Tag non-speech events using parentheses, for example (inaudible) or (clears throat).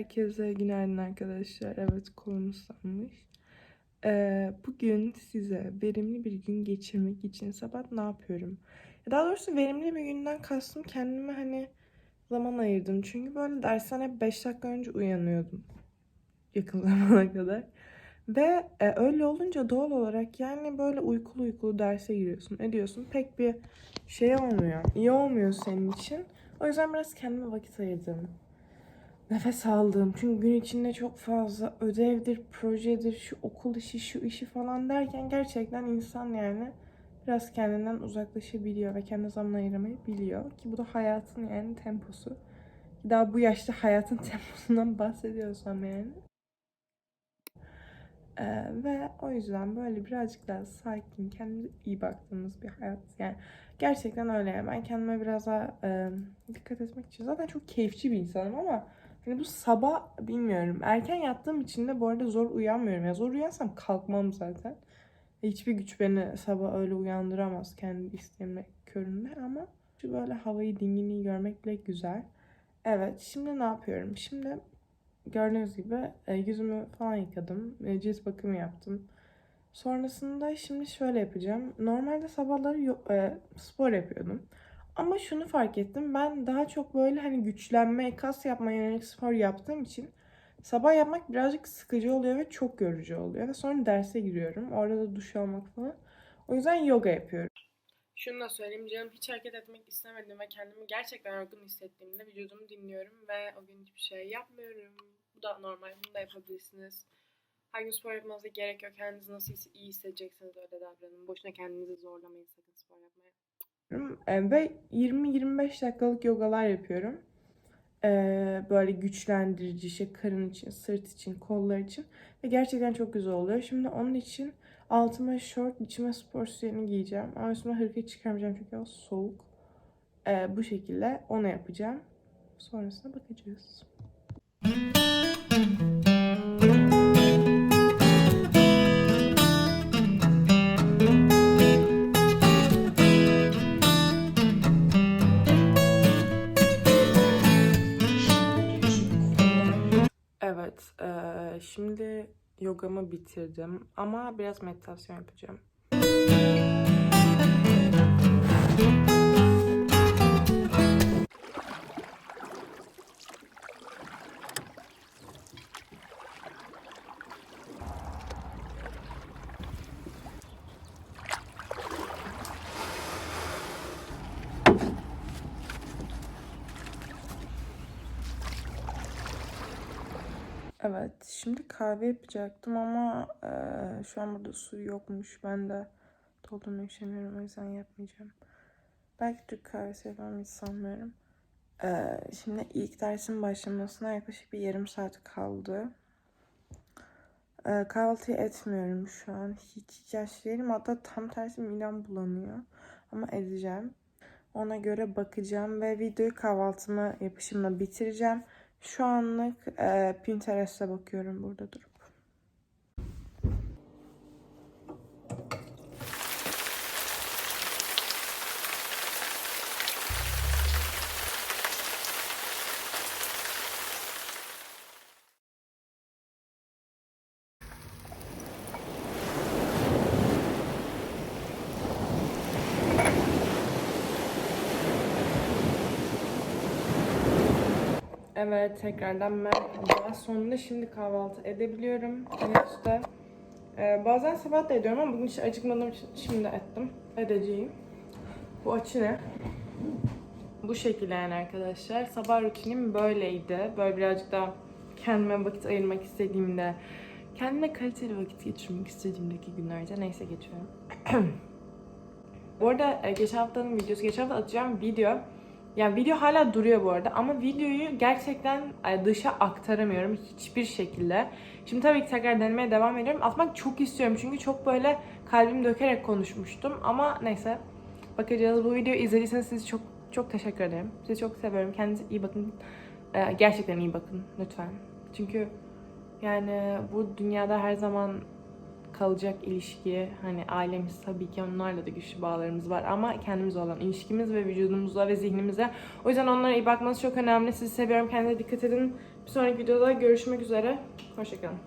Herkese günaydın arkadaşlar. Evet kolum ıslanmış. Ee, bugün size verimli bir gün geçirmek için sabah ne yapıyorum? Daha doğrusu verimli bir günden kastım kendime hani zaman ayırdım. Çünkü böyle dersten hep 5 dakika önce uyanıyordum. Yakın zamana (laughs) kadar. Ve e, öyle olunca doğal olarak yani böyle uykulu uykulu derse giriyorsun. Ediyorsun. Pek bir şey olmuyor. İyi olmuyor senin için. O yüzden biraz kendime vakit ayırdım nefes aldım. Çünkü gün içinde çok fazla ödevdir, projedir, şu okul işi, şu işi falan derken gerçekten insan yani biraz kendinden uzaklaşabiliyor ve kendi zaman ayırmayı biliyor. Ki bu da hayatın yani temposu. Daha bu yaşta hayatın (laughs) temposundan bahsediyorsam yani. Ee, ve o yüzden böyle birazcık daha sakin, kendimize iyi baktığımız bir hayat. Yani gerçekten öyle yani. Ben kendime biraz daha e, dikkat etmek için zaten çok keyifçi bir insanım ama Hani bu sabah bilmiyorum. Erken yattığım için de bu arada zor uyanmıyorum. Ya zor uyansam kalkmam zaten. Hiçbir güç beni sabah öyle uyandıramaz kendi isteğimle köründe ama şu böyle havayı dinginliği görmek bile güzel. Evet şimdi ne yapıyorum? Şimdi gördüğünüz gibi e, yüzümü falan yıkadım. E, cilt bakımı yaptım. Sonrasında şimdi şöyle yapacağım. Normalde sabahları e, spor yapıyordum. Ama şunu fark ettim. Ben daha çok böyle hani güçlenme, kas yapmaya yönelik spor yaptığım için sabah yapmak birazcık sıkıcı oluyor ve çok yorucu oluyor. Ve sonra derse giriyorum. Orada da duş almak falan. O yüzden yoga yapıyorum. Şunu da söyleyeyim canım hiç hareket etmek istemedim ve kendimi gerçekten yorgun hissettiğimde vücudumu dinliyorum ve o gün hiçbir şey yapmıyorum. Bu da normal. Bunu da yapabilirsiniz. Her gün spor yapmanıza gerek yok. Kendinizi nasıl iyi hissedecekseniz öyle davranın. Boşuna kendinizi zorlamayın sakın spor yapmaya. E, Ve 20-25 dakikalık yogalar yapıyorum. E, Böyle güçlendirici işte karın için, sırt için, kollar için. Ve gerçekten çok güzel oluyor. Şimdi onun için altıma şort, içime spor sütyenini giyeceğim. Ama üstüme hırka çıkarmayacağım çünkü o soğuk. E, bu şekilde onu yapacağım. Sonrasına bakacağız. Şimdi yogamı bitirdim ama biraz meditasyon yapacağım. Evet, şimdi kahve yapacaktım ama eee, şu an burada su yokmuş. Ben de doldurmayı üşeniyorum o yüzden yapmayacağım. Belki Türk kahvesi yapmam hiç sanmıyorum. Eee, şimdi ilk dersin başlamasına yaklaşık bir yarım saat kaldı. Eee kahvaltı etmiyorum şu an. Hiç ihtiyaç değilim. Hatta tam tersi midem bulanıyor. Ama edeceğim. Ona göre bakacağım ve videoyu kahvaltımı yapışımla bitireceğim. Şu anlık e, Pinterest'e bakıyorum burada durup. Evet tekrardan merhaba. Sonunda şimdi kahvaltı edebiliyorum. Henüz de. Ee, bazen sabah da ediyorum ama bugün hiç acıkmadığım için şimdi ettim. Edeceğim. Bu açı ne? Bu şekilde yani arkadaşlar. Sabah rutinim böyleydi. Böyle birazcık daha kendime vakit ayırmak istediğimde, kendime kaliteli vakit geçirmek istediğimdeki günlerde neyse geçiyorum. (clears throat) bu arada e, geçen haftanın videosu, geçen hafta atacağım video yani video hala duruyor bu arada ama videoyu gerçekten dışa aktaramıyorum hiçbir şekilde. Şimdi tabii ki tekrar denemeye devam ediyorum. Atmak çok istiyorum çünkü çok böyle kalbimi dökerek konuşmuştum ama neyse bakacağız. Bu videoyu izlediyseniz sizi çok çok teşekkür ederim. Sizi çok seviyorum. Kendinize iyi bakın. E, Gerçekten iyi bakın lütfen. Çünkü yani bu dünyada her zaman kalacak ilişki hani ailemiz tabii ki onlarla da güçlü bağlarımız var ama kendimiz olan ilişkimiz ve vücudumuza ve zihnimize. O yüzden onlara iyi bakmanız çok önemli. Sizi seviyorum. Kendinize dikkat edin. Bir sonraki videoda görüşmek üzere. Hoşçakalın.